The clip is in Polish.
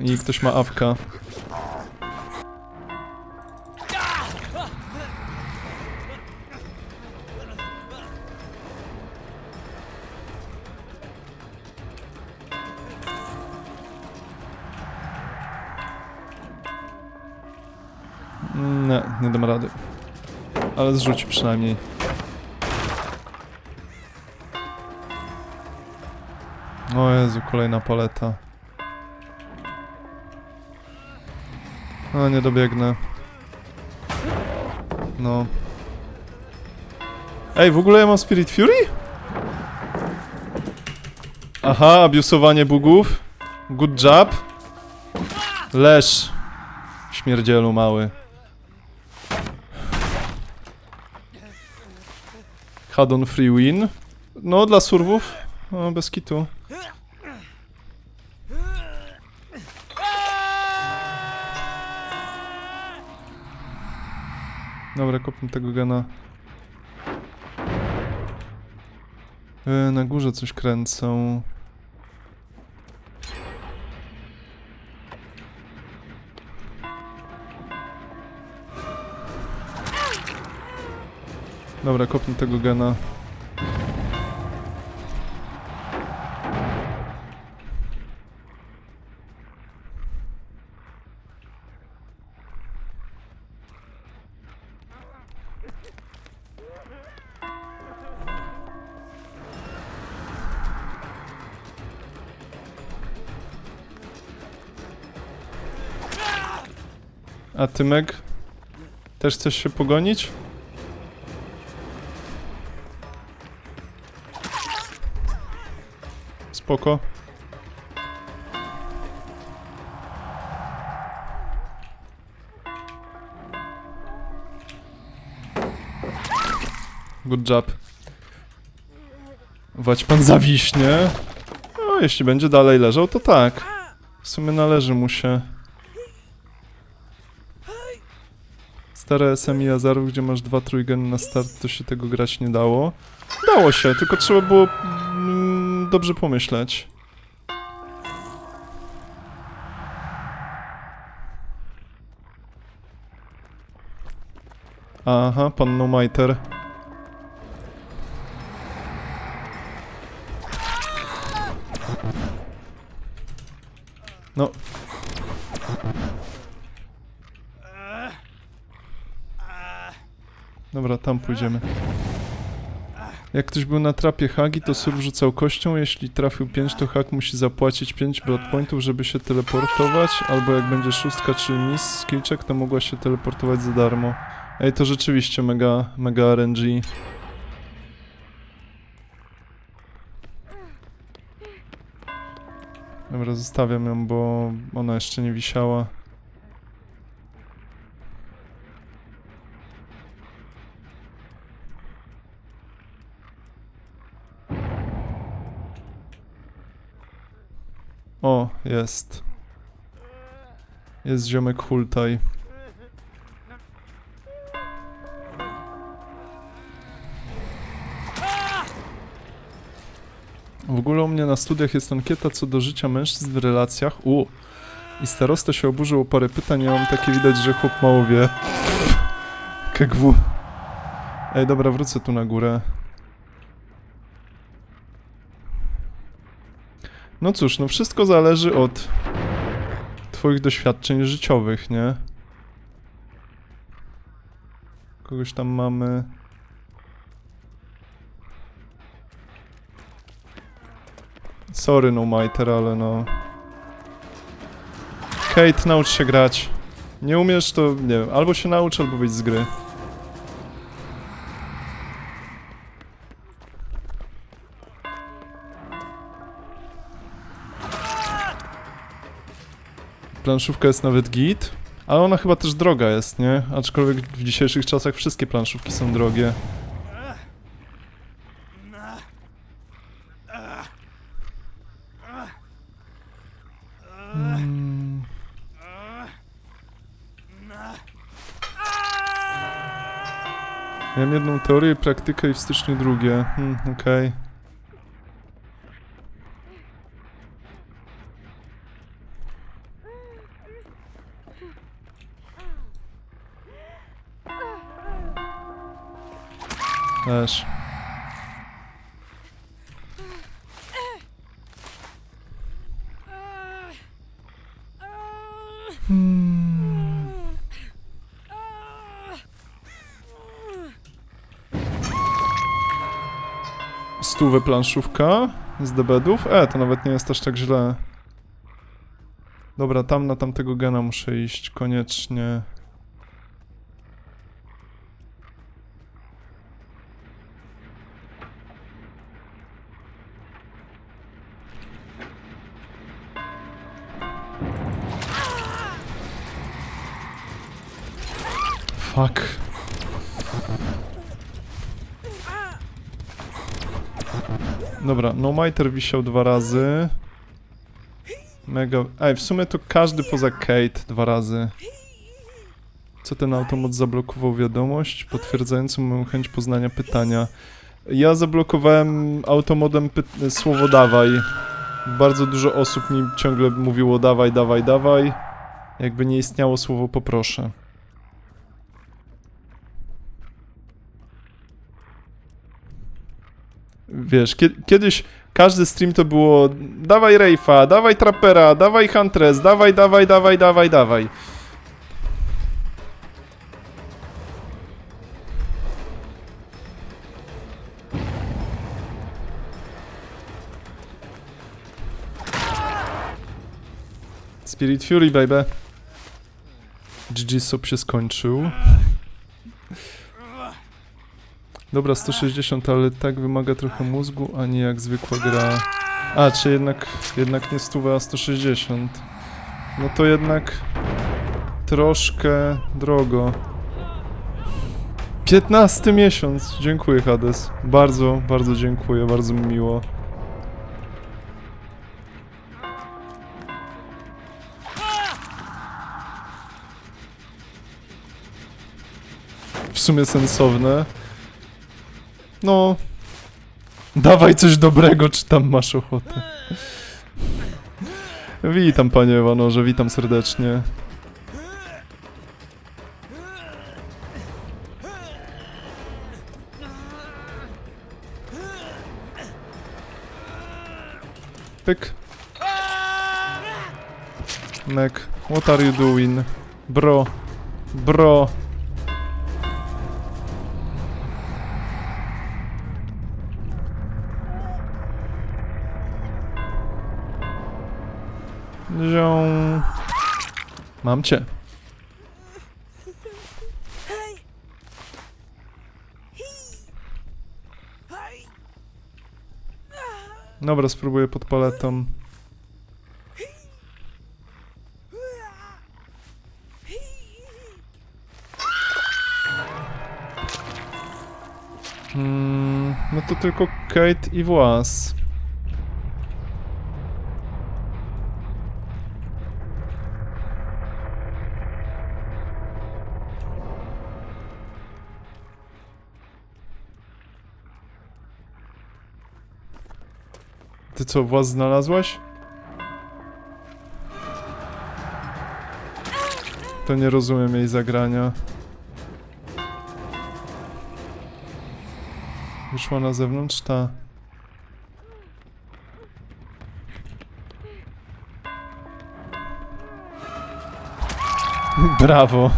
I ktoś ma awka. Nie, nie dam rady. Ale zrzuci przynajmniej. O Jezu, kolejna paleta. No, nie dobiegnę. No. Ej, w ogóle ja mam Spirit Fury? Aha, abusowanie bugów. Good job. Leż. Śmierdzielu mały. Hadon free win. No, dla surwów. No, bez kitu. Dobra, kopnę tego gena. E, na górze coś kręcą. Dobra, kopnę tego gena. A ty, Meg? Też chcesz się pogonić? Spoko. Good job. Wać pan zawiśnie. No, jeśli będzie dalej leżał, to tak. W sumie należy mu się. Stare SMI Azarów, gdzie masz dwa trójgeny na start, to się tego grać nie dało. Dało się, tylko trzeba było mm, dobrze pomyśleć. Aha, pan No. No. Dobra, tam pójdziemy. Jak ktoś był na trapie Hagi, to Sur rzucał kością. Jeśli trafił 5, to Hag musi zapłacić 5 blood pointów, żeby się teleportować. Albo jak będzie szóstka, czyli miss skillczek, to mogła się teleportować za darmo. Ej, to rzeczywiście mega, mega RNG. Dobra, zostawiam ją, bo ona jeszcze nie wisiała. O, jest. Jest ziomek Hultaj. W ogóle u mnie na studiach jest ankieta co do życia mężczyzn w relacjach. U. I starosta się oburzył o parę pytań, ja mam takie widać, że chłop mało wie. KGW. Ej, dobra, wrócę tu na górę. No cóż, no wszystko zależy od twoich doświadczeń życiowych, nie? Kogoś tam mamy... Sorry, no Miter, ale no... Kate, naucz się grać. Nie umiesz, to nie wiem, albo się naucz, albo wyjdź z gry. Planszówka jest nawet git, ale ona chyba też droga jest, nie? Aczkolwiek w dzisiejszych czasach wszystkie planszówki są drogie. Hmm. Miałem jedną teorię, praktykę i w styczniu drugie. Hmm, okej. Też. Hmm. Stówę planszówka z debedów. E, to nawet nie jest aż tak źle. Dobra, tam na tamtego gena muszę iść koniecznie. Fuck. Dobra, no Miter wisiał dwa razy. Mega... Ej, w sumie to każdy poza Kate dwa razy. Co ten automat zablokował wiadomość potwierdzającą moją chęć poznania pytania. Ja zablokowałem automodem słowo dawaj. Bardzo dużo osób mi ciągle mówiło dawaj, dawaj, dawaj. Jakby nie istniało słowo poproszę. Wiesz, kie- kiedyś każdy stream to było dawaj Rejfa, dawaj Trapera, dawaj Huntress, dawaj, dawaj, dawaj, dawaj, dawaj. Spirit Fury, baby. GG Sop się skończył. Dobra, 160, ale tak wymaga trochę mózgu, a nie jak zwykła gra. A, czy jednak, jednak nie 100, a 160. No to jednak troszkę drogo. 15 miesiąc. Dziękuję, Hades. Bardzo, bardzo dziękuję, bardzo mi miło. W sumie sensowne. No. Dawaj coś dobrego, czy tam masz ochotę. Witam, panie Ewanorze, witam serdecznie. Pyk. Mek, what are you doing? Bro. Bro. Zią. Mam cię. Dobra, spróbuję pod paletą. Hmm, no to tylko Kate i Włas. Ty co, włas znalazłaś? To nie rozumiem jej zagrania. Wyszła na zewnątrz ta. Brawo.